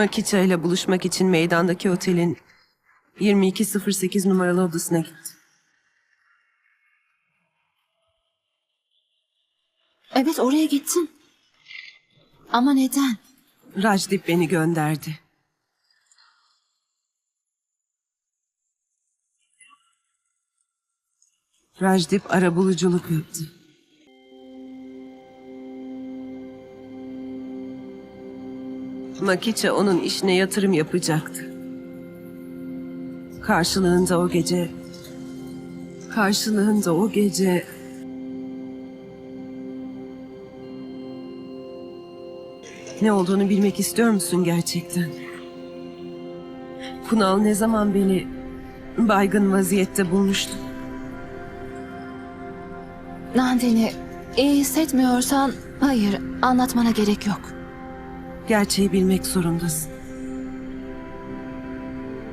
Makiça ile buluşmak için meydandaki otelin 2208 numaralı odasına gitti. Evet oraya gittin. Ama neden? Rajdip beni gönderdi. Rajdip arabuluculuk yaptı. Makiça onun işine yatırım yapacaktı. Karşılığında o gece... Karşılığında o gece... Ne olduğunu bilmek istiyor musun gerçekten? Kunal ne zaman beni baygın vaziyette bulmuştu? Nandini iyi hissetmiyorsan hayır anlatmana gerek yok. Gerçeği bilmek zorundasın.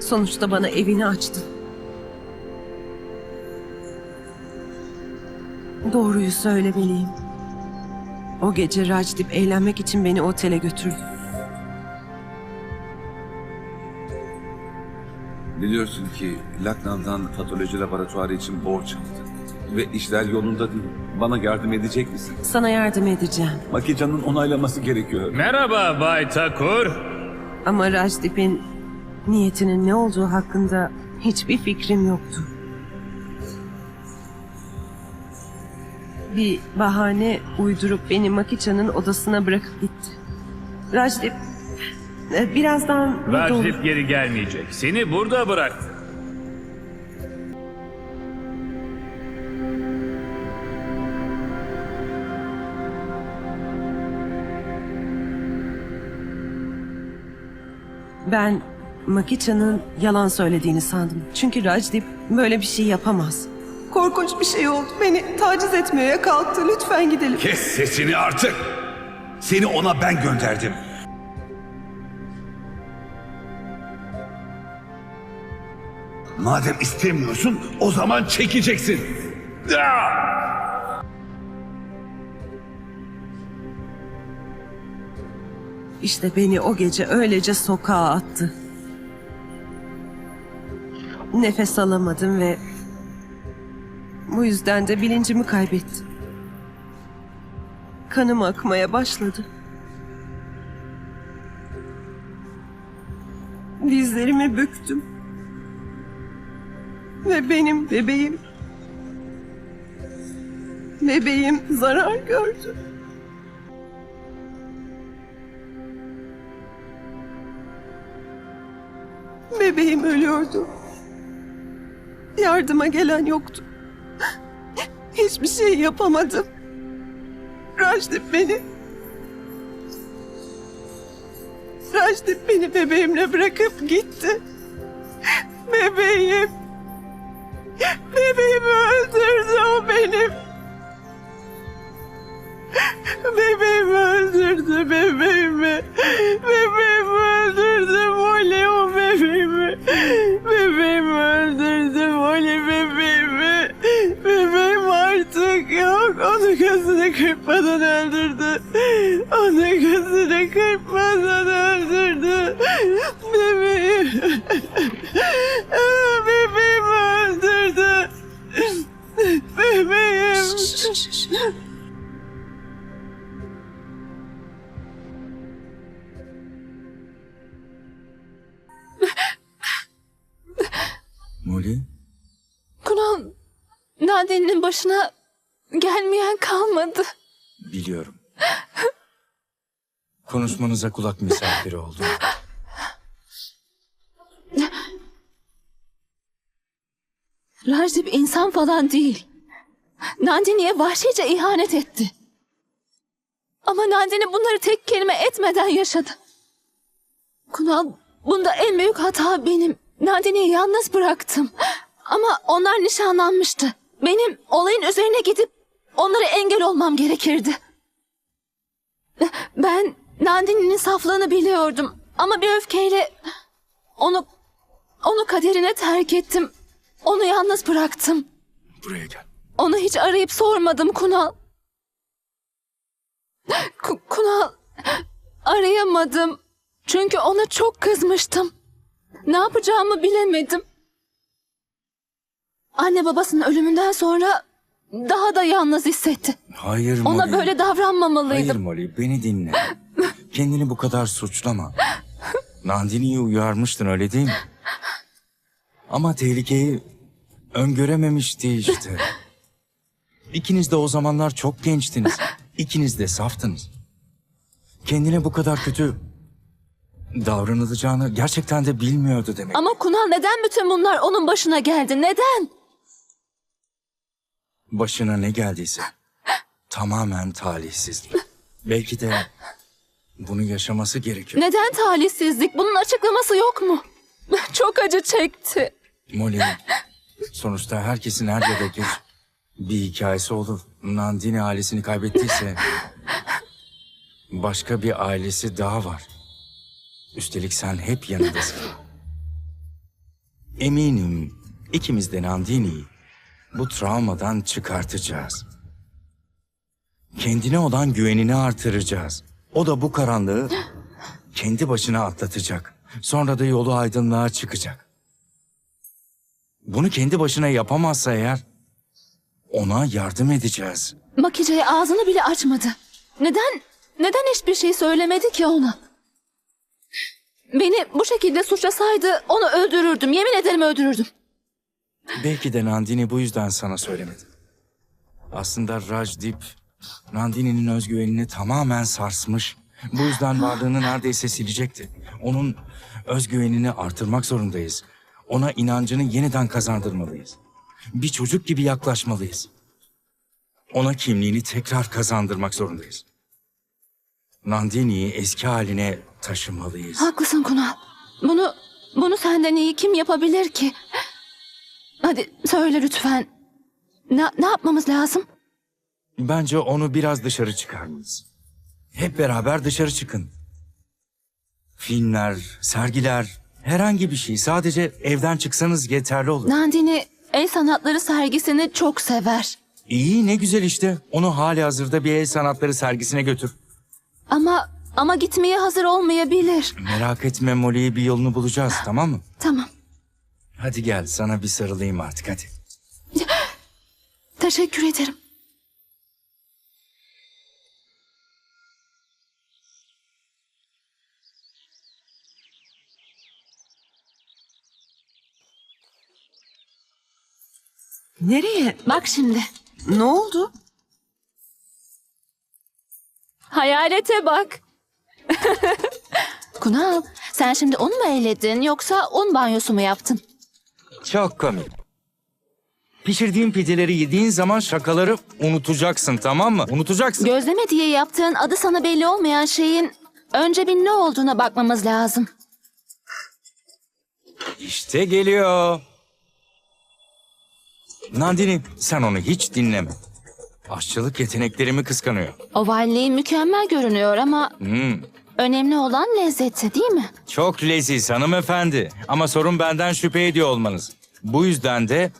Sonuçta bana evini açtı. Doğruyu söylemeliyim. O gece Rajdip eğlenmek için beni otele götürdü. Biliyorsun ki Lucknow'dan patoloji laboratuvarı için borç aldı. Ve işler yolunda değil. Bana yardım edecek misin? Sana yardım edeceğim. Makican'ın onaylaması gerekiyor. Merhaba Bay Takur. Ama Rajdip'in niyetinin ne olduğu hakkında hiçbir fikrim yoktu. Bir bahane uydurup beni Makiça'nın odasına bırakıp gitti. Rajdip e, birazdan. Rajdip geri gelmeyecek. Seni burada bıraktı. Ben Makiça'nın yalan söylediğini sandım. Çünkü Rajdip böyle bir şey yapamaz. Korkunç bir şey oldu. Beni taciz etmeye kalktı. Lütfen gidelim. Kes sesini artık. Seni ona ben gönderdim. Madem istemiyorsun o zaman çekeceksin. Ah! İşte beni o gece öylece sokağa attı. Nefes alamadım ve bu yüzden de bilincimi kaybettim. Kanım akmaya başladı. Dizlerimi büktüm. Ve benim bebeğim bebeğim zarar gördü. Bebeğim ölüyordu. Yardıma gelen yoktu. Hiçbir şey yapamadım. Rajdip beni... Rajdip beni bebeğimle bırakıp gitti. Bebeğim. Bebeğimi öldürdü o benim. Bebeğimi öldürdü bebeğimi. Bebeğimi öldürdü Molly o bebeğimi. Bebeğimi öldürdü Molly bebeğimi. Bebeğim artık yok. Onu gözünü kırpmadan öldürdü. Onu gözünü kırpmadan öldürdü. Nandini'nin başına gelmeyen kalmadı. biliyorum. Konuşmanıza kulak misafiri oldum. Rajdip insan falan değil. Nandini'ye vahşice ihanet etti. Ama Nandini bunları tek kelime etmeden yaşadı. Kunal bunda en büyük hata benim. Nandini'yi yalnız bıraktım. Ama onlar nişanlanmıştı. Benim olayın üzerine gidip onlara engel olmam gerekirdi. Ben Nandini'nin saflığını biliyordum. Ama bir öfkeyle onu onu kaderine terk ettim. Onu yalnız bıraktım. Buraya gel. Onu hiç arayıp sormadım Kunal. Ku- Kunal arayamadım. Çünkü ona çok kızmıştım. Ne yapacağımı bilemedim. Anne babasının ölümünden sonra daha da yalnız hissetti. Hayır Ona Molly. böyle Hayır davranmamalıydım. Molly beni dinle. Kendini bu kadar suçlama. Nandini'yi uyarmıştın öyle değil mi? Ama tehlikeyi öngörememişti işte. İkiniz de o zamanlar çok gençtiniz. İkiniz de saftınız. Kendine bu kadar kötü davranılacağını gerçekten de bilmiyordu demek. Ama Kunal neden bütün bunlar onun başına geldi? Neden? Başına ne geldiyse tamamen talihsizlik. Belki de bunu yaşaması gerekiyor. Neden talihsizlik? Bunun açıklaması yok mu? Çok acı çekti. Molly, sonuçta herkesin er da geç bir hikayesi olur. Nandini ailesini kaybettiyse başka bir ailesi daha var. Üstelik sen hep yanındasın. Eminim ikimiz de Nandini'yi bu travmadan çıkartacağız. Kendine olan güvenini artıracağız. O da bu karanlığı kendi başına atlatacak. Sonra da yolu aydınlığa çıkacak. Bunu kendi başına yapamazsa eğer ona yardım edeceğiz. Makiceye ağzını bile açmadı. Neden, neden hiçbir şey söylemedi ki ona? Beni bu şekilde suçlasaydı onu öldürürdüm. Yemin ederim öldürürdüm. Belki de Nandini bu yüzden sana söylemedi. Aslında Rajdip, Nandini'nin özgüvenini tamamen sarsmış. Bu yüzden varlığını neredeyse silecekti. Onun özgüvenini artırmak zorundayız. Ona inancını yeniden kazandırmalıyız. Bir çocuk gibi yaklaşmalıyız. Ona kimliğini tekrar kazandırmak zorundayız. Nandini'yi eski haline taşımalıyız. Haklısın Kunal. Bunu, bunu senden iyi kim yapabilir ki? Hadi söyle lütfen. Ne, ne yapmamız lazım? Bence onu biraz dışarı çıkarmalıyız. Hep beraber dışarı çıkın. Filmler, sergiler, herhangi bir şey. Sadece evden çıksanız yeterli olur. Nandini el sanatları sergisini çok sever. İyi ne güzel işte. Onu hali hazırda bir el sanatları sergisine götür. Ama ama gitmeye hazır olmayabilir. Merak etme Molly'yi bir yolunu bulacağız tamam mı? Tamam. Hadi gel sana bir sarılayım artık hadi. Teşekkür ederim. Nereye? Bak şimdi. Ne oldu? Hayalete bak. Kunal, sen şimdi onu mu eğledin yoksa un banyosu mu yaptın? Çok komik. Pişirdiğim pideleri yediğin zaman şakaları unutacaksın tamam mı? Unutacaksın. Gözleme diye yaptığın adı sana belli olmayan şeyin önce bir ne olduğuna bakmamız lazım. İşte geliyor. Nandini sen onu hiç dinleme. Aşçılık yeteneklerimi kıskanıyor. Ovalliği mükemmel görünüyor ama Hmm, önemli olan lezzeti değil mi? çok leziz hanımefendi. Ama sorun benden şüphe ediyor olmanız. Bu yüzden de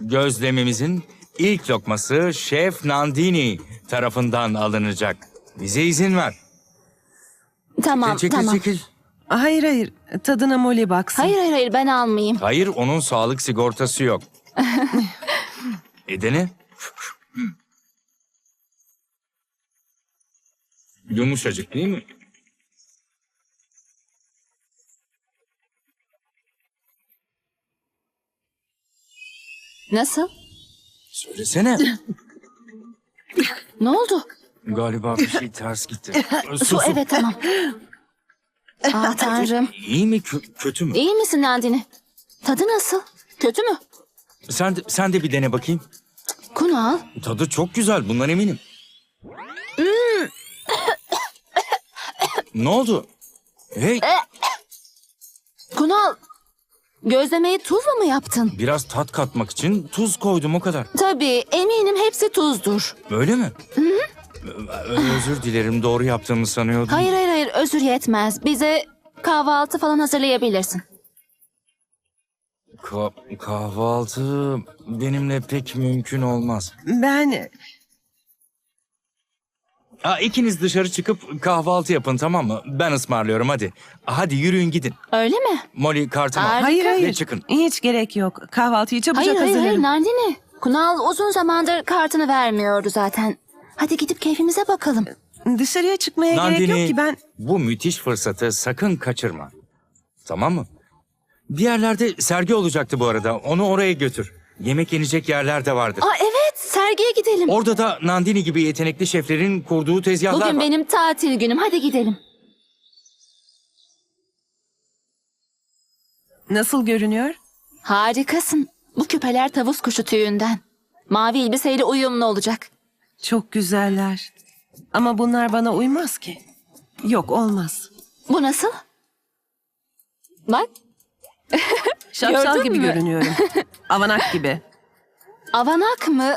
gözlemimizin ilk lokması Şef Nandini tarafından alınacak. Bize izin ver. Tamam, çekil tamam. çekil. Hayır hayır. Tadına Molly baksın. Hayır hayır hayır ben almayayım. Hayır onun sağlık sigortası yok. Edeni? Yumuşacık değil mi? Nasıl? Söylesene. Ne oldu? Galiba bir şey ters gitti. Su, evet tamam. Ah tanrım. İyi mi kö- kötü mü? İyi misin Nandini? Tadı nasıl? Kötü mü? Sen de, sen de bir dene bakayım. Kunal. Tadı çok güzel bundan eminim. ne oldu? Hey Kunal. Gözlemeyi tuzla mı yaptın? biraz tat katmak için tuz koydum o kadar. Tabii eminim hepsi tuzdur. Öyle mi? Ö- Özür dilerim doğru yaptığımı sanıyordum. Hayır hayır hayır özür yetmez. Bize kahvaltı falan hazırlayabilirsin. Ka- kahvaltı benimle pek mümkün olmaz. Ben... Aa, ikiniz dışarı çıkıp kahvaltı yapın tamam mı? Ben ısmarlıyorum hadi. Hadi yürüyün gidin. Öyle mi? Molly kartımı al. Harika. Hayır hayır. Ve çıkın. Hiç gerek yok. Kahvaltıyı çabucak Hayır hayır hayır hazırlarım. Nandini. Kunal uzun zamandır kartını vermiyordu zaten. Hadi gidip keyfimize bakalım. Dışarıya çıkmaya gerek yok Nandini ki ben... bu müthiş fırsatı sakın kaçırma. Tamam mı? Diğerlerde sergi olacaktı bu arada. Onu oraya götür. Yemek yenecek yerler de vardır. Aa evet sergiye gidelim. Orada da Nandini gibi yetenekli şeflerin kurduğu tezgahlar Bugün var. benim tatil günüm. Hadi gidelim. Nasıl görünüyor? Harikasın. Bu küpeler tavus kuşu tüyünden. Mavi elbiseyle uyumlu olacak. Çok güzeller. Ama bunlar bana uymaz ki. Yok olmaz. Bu nasıl? Bak Şapşal Gördün gibi mü? görünüyorum. Avanak gibi. Avanak mı?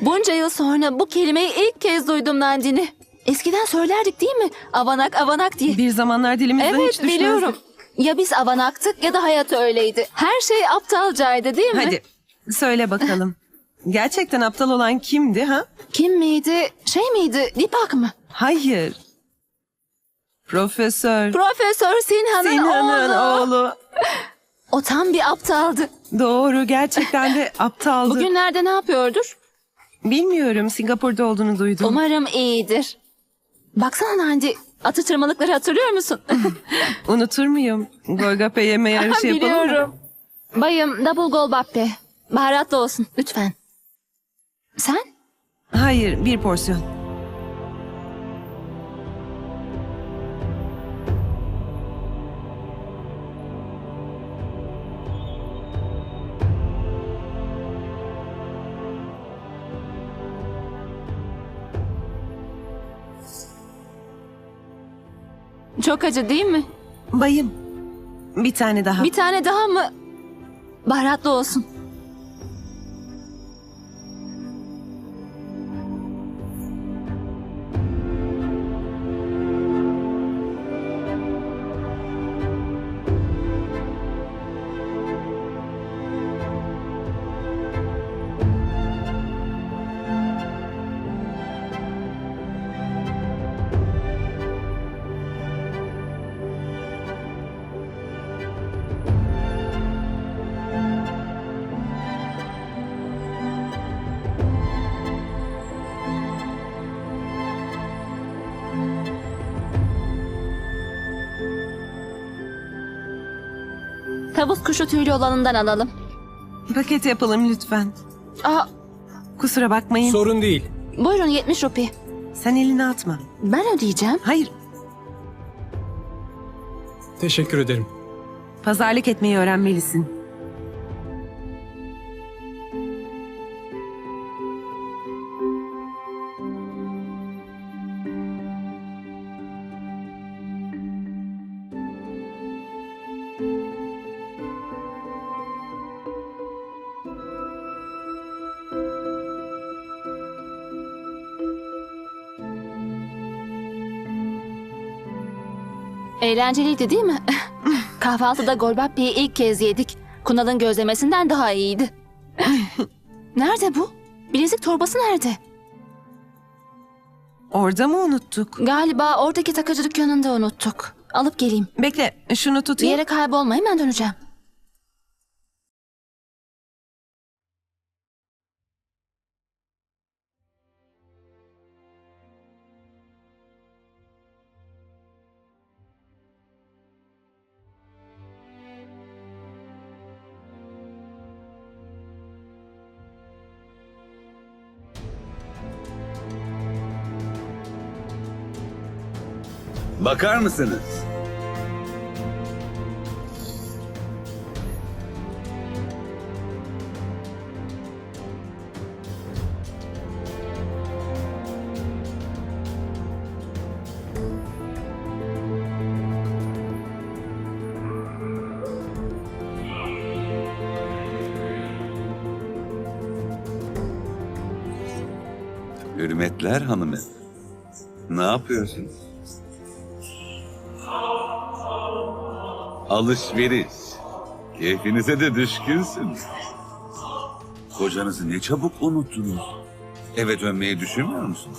Bunca yıl sonra bu kelimeyi ilk kez duydum Nandini. Eskiden söylerdik değil mi? Avanak avanak diye. Bir zamanlar dilimizden hiç evet düşmezdi. biliyorum. Ya biz avanaktık ya da hayat öyleydi. Her şey aptalcaydı değil mi? Hadi söyle bakalım. Gerçekten aptal olan kimdi ha? Kim miydi? Şey miydi? Dipak mı? Hayır. Profesör. Profesör Sinhan'ın, Sinan'ın oğlu. oğlu. O tam bir aptaldı. Doğru gerçekten de aptaldı. Bugünlerde ne yapıyordur? Bilmiyorum Singapur'da olduğunu duydum. Umarım iyidir. Baksana Nandi, atıştırmalıkları hatırlıyor musun? Unutur muyum? Golgape yeme yarışı yapalım mı? Biliyorum. Bayım double golbappe. Baharatlı olsun. Lütfen. Sen? Hayır bir porsiyon. Çok acı değil mi? Bayım. Bir tane daha. Bir tane daha mı? Baharatlı olsun. Tavus kuşu tüylü olanından alalım. Paket yapalım lütfen. Aa, Kusura bakmayın. Sorun değil. buyurun 70 rupi. Sen elini atma. Ben ödeyeceğim. Hayır. Teşekkür ederim. Pazarlık etmeyi öğrenmelisin. Eğlenceliydi değil mi? Kahvaltıda golbappeyi ilk kez yedik. Kunal'ın gözlemesinden daha iyiydi. nerede bu? Bilezik torbası nerede? Orada mı unuttuk? Galiba oradaki takıcı dükkanında unuttuk. Alıp geleyim. Bekle şunu Bir tutayım. yere kaybolma hemen döneceğim. Bakar mısınız? Hürmetler hanımefendi. Ne yapıyorsunuz? Alışveriş. Keyfinize de düşkünsünüz. Kocanızı ne çabuk unuttunuz. Eve dönmeyi düşünmüyor musunuz?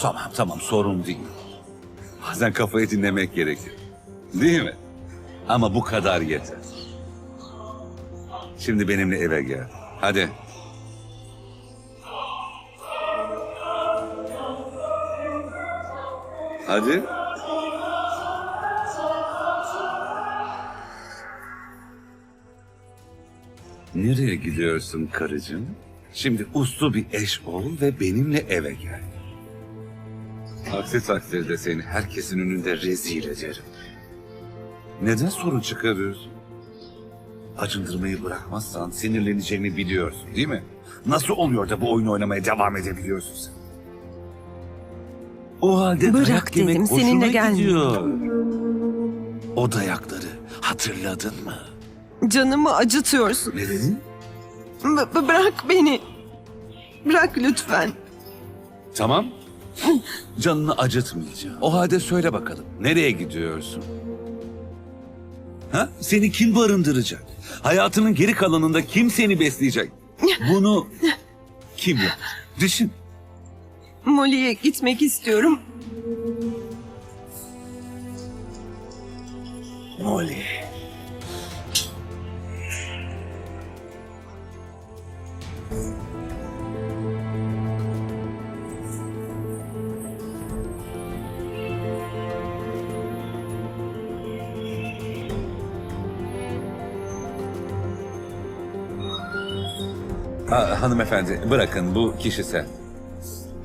Tamam tamam sorun değil. Bazen kafayı dinlemek gerekir. Değil mi? Ama bu kadar yeter. Şimdi benimle eve gel. Hadi. Hadi. Nereye gidiyorsun karıcığım? Şimdi uslu bir eş ol ve benimle eve gel. Aksi takdirde seni herkesin önünde rezil ederim. Neden sorun çıkarıyorsun? Acındırmayı bırakmazsan sinirleneceğimi biliyorsun değil mi? Nasıl oluyor da bu oyunu oynamaya devam edebiliyorsun sen? O halde Bırak dayak yemek dedim, hoşuna seninle gidiyor. O dayakları hatırladın mı? Canımı acıtıyorsun. Ne dedin? B- b- bırak beni. Bırak lütfen. Tamam. Canını acıtmayacağım. O halde söyle bakalım. Nereye gidiyorsun? Ha? Seni kim barındıracak? Hayatının geri kalanında kim seni besleyecek? Bunu kim yapar? Düşün. Molly'e gitmek istiyorum. Molly. Ha, hanımefendi bırakın bu kişisel.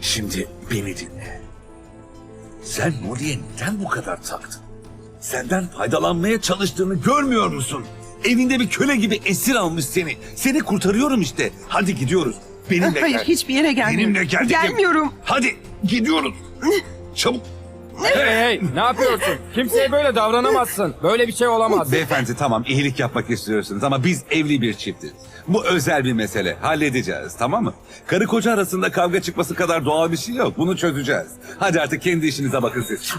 Şimdi beni dinle. Sen Molly'e neden bu kadar taktın? Senden faydalanmaya çalıştığını görmüyor musun? Evinde bir köle gibi esir almış seni. Seni kurtarıyorum işte. Hadi gidiyoruz. Benimle Hayır gel. hiçbir yere gelmiyorum. Benimle gel dedim. Gelmiyorum. Hadi gidiyoruz. Çabuk. Hey hey ne yapıyorsun? Kimseye böyle davranamazsın. Böyle bir şey olamaz. Beyefendi tamam iyilik yapmak istiyorsunuz ama biz evli bir çiftiz. Bu özel bir mesele. Halledeceğiz tamam mı? Karı koca arasında kavga çıkması kadar doğal bir şey yok. Bunu çözeceğiz. Hadi artık kendi işinize bakın siz.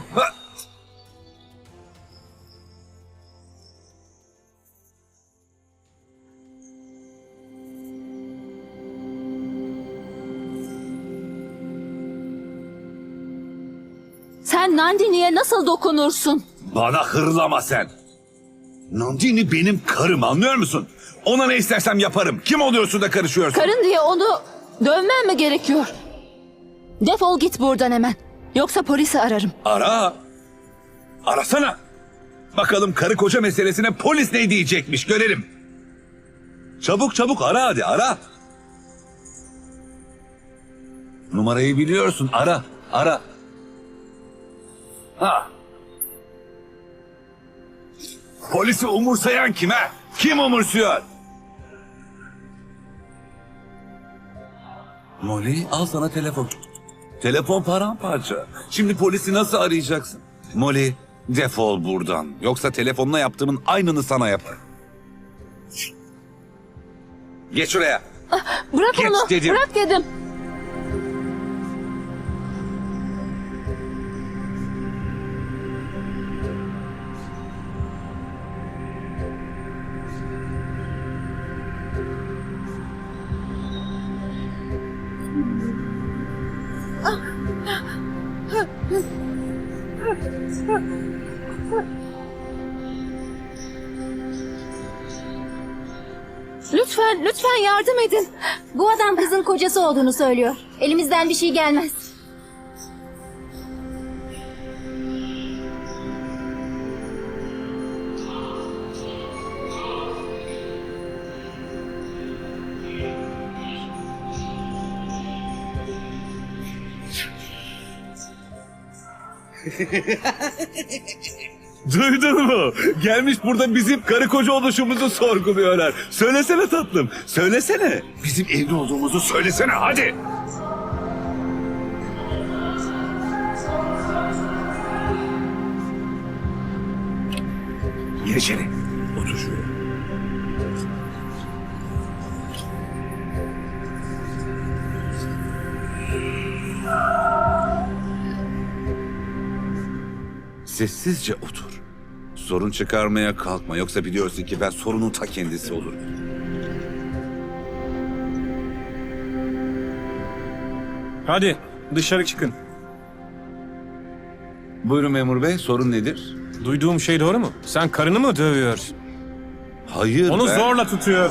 Nandini'ye nasıl dokunursun? Bana hırlama sen. Nandini benim karım anlıyor musun? Ona ne istersem yaparım. Kim oluyorsun da karışıyorsun? Karın diye onu dövmen mi gerekiyor? Defol git buradan hemen. Yoksa polisi ararım. Ara. Arasana. Bakalım karı koca meselesine polis ne diyecekmiş görelim. Çabuk çabuk ara hadi ara. Numarayı biliyorsun ara ara. Ha. Polisi umursayan kime? Kim umursuyor? Molly al sana telefon. Telefon paramparça. Şimdi polisi nasıl arayacaksın? Molly defol buradan. Yoksa telefonla yaptığımın aynını sana yaparım. Geç şuraya. Bırak Geç onu. dedim. Bırak dedim. Lütfen, lütfen yardım edin. Bu adam kızın kocası olduğunu söylüyor. Elimizden bir şey gelmez. Duydun mu? Gelmiş burada bizim karı koca oluşumuzu sorguluyorlar. Söylesene tatlım. Söylesene. Bizim evli olduğumuzu söylesene hadi. Gir içeri. Sessizce otur. Sorun çıkarmaya kalkma yoksa biliyorsun ki ben sorunun ta kendisi olurum. Hadi dışarı çıkın. Buyurun memur bey sorun nedir? Duyduğum şey doğru mu? Sen karını mı dövüyorsun? Hayır Onu ben- zorla tutuyor.